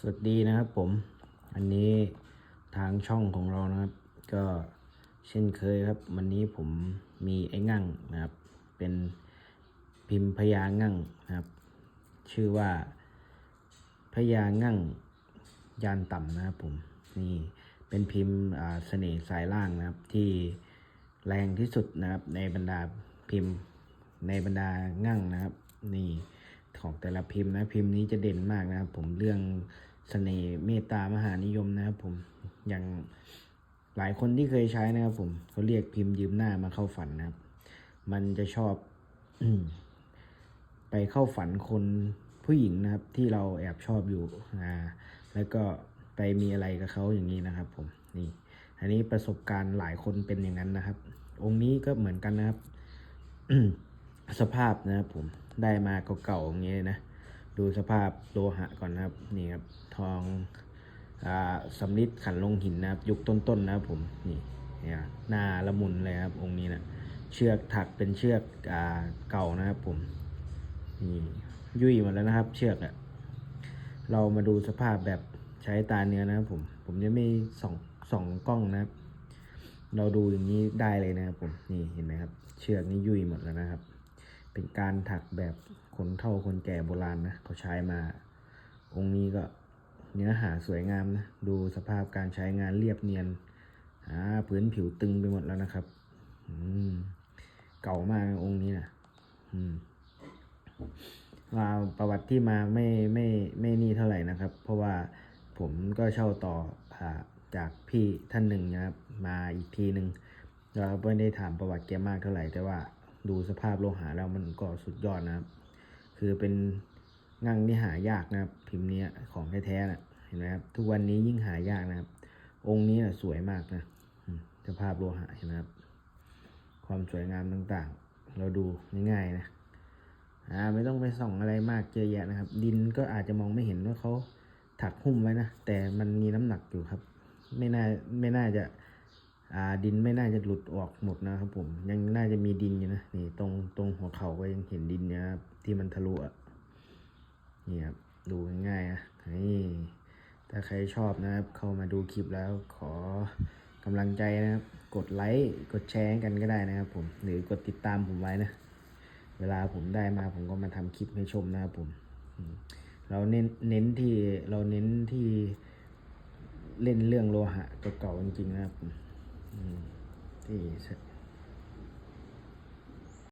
สวัสดีนะครับผม อันนี้ทางช่องของเรานะครับ ก็เช่นเคยครับ วันนี้ผมมีไอ้งั่งนะครับ เป็นพิมพ์พญางั่งนะครับ ชื่อว่าพญางั่งยานต่ำนะครับผมนี่เป็นพิมพ์เสน่ห์สายล่างนะครับ ที่แรงที่สุดนะครับในบรรดาพิมพ์ในบรรดางั่งนะครับ นี่ ของแต่ละพิมพ์นะพิมพ์นี้จะเด่นมากนะครับ ผมเรื่องเสน่ห์เมตตามหานิยมนะครับ ผมอย่างหลายคนที่เคยใช้นะครับ ผมเขาเรียกพิมพ์ยืมหน้ามาเข้าฝันนะครับ มันจะชอบไปเข้าฝันคนผู้หญิงนะครับ ที่เราแอบชอบอยู่อ่าแล้วก็ไปมีอะไรกับเขาอย่างนี้นะครับ ผมนี่ อันนี้ประสบการณ์หลายคนเป็นอย่างนั้นนะครับ องค์นี้ก็เหมือนกันนะครับ สภาพนะครับผมได้มาเก่าๆอย่างนี้ยนะ ดูสภาพโลหะก่อนนะครับนี่ครับทองอ่าสำริดขันลงหินนะครับ ยุคต้นๆนะครับผมนี่เนี่ยหน้าละมุนเลยครับ องค์นี้นะเชือกถักเป็นเชือกอ่าเก่านะครับผมนี่ยุ่ยหมดแล้วนะครับ เชือกอะเรามาดูสภาพแบบใช้ตาเนื้อนะครับผม ผมจะไม่ส่องส่องกล้องนะครับ เราดูอย่างนี้ได้เลยนะครับผม นี่เห็นไหมครับ เชือกนี่ยุ่ยหมดแล้วนะครับ เป็นการถักแบบคนเฒ่าคนแก่โบราณนะเขาใช้มา องค์นี้ก็เนื้อหาสวยงามนะ ดูสภาพการใช้งานเรียบเนียนอ่าพื้นผิวตึงไปหมดแล้วนะครับ อืม เก่ามากองค์นี้นะอืมว่าประวัติที่มาไม่ไม่ไม่นี่เท่าไหร่นะครับ เพราะว่าผมก็เช่าต่ออาจากพี่ท่านหนึ่งนะครับ มาอีกทีหนึ่งเราไม่ได้ถามประวัติแกมากเท่าไหร่แต่ว่า ดูสภาพโลหะแล้วมันก็สุดยอดนะครับ คือเป็นงั่งที่หายากนะครับ พิมพ์เนี้ยของแท้ๆนะเห็นไหมครับ ทุกวันนี้ยิ่งหายากนะครับ องค์นี้นะสวยมากนะสภาพโลหะเห็นไหมครับ ความสวยงามต่างๆ เราดูง่ายๆนะอ่าไม่ต้องไปส่องอะไรมากเยอะแยะนะครับ ดินก็อาจจะมองไม่เห็นว่าเขาถักหุ้มไว้นะแต่มันมีน้ำหนักอยู่ครับ ไม่น่าไม่น่าจะ อ่าดินไม่น่าจะหลุดออกหมดนะครับผมยังน่าจะมีดินอยู่นะนี่ตรงตรงหัวเข่าก็ยังเห็นดินนะครับที่มันทะลุอะนี่ครับดูง่ายๆนะนี่ถ้าใครชอบนะครับ เข้ามาดูคลิปแล้วขอกำลังใจนะครับ กดไลค์กดแชร์กันก็ได้นะครับ ผมหรือกดติดตามผมไว้นะ เวลาผมได้มาผมก็มาทำคลิปให้ชมนะครับผมอืมเราเน้นเน้นที่เราเน้นที่เล่นเรื่องโลหะเก่าๆจริงๆนะครับผม อืมที่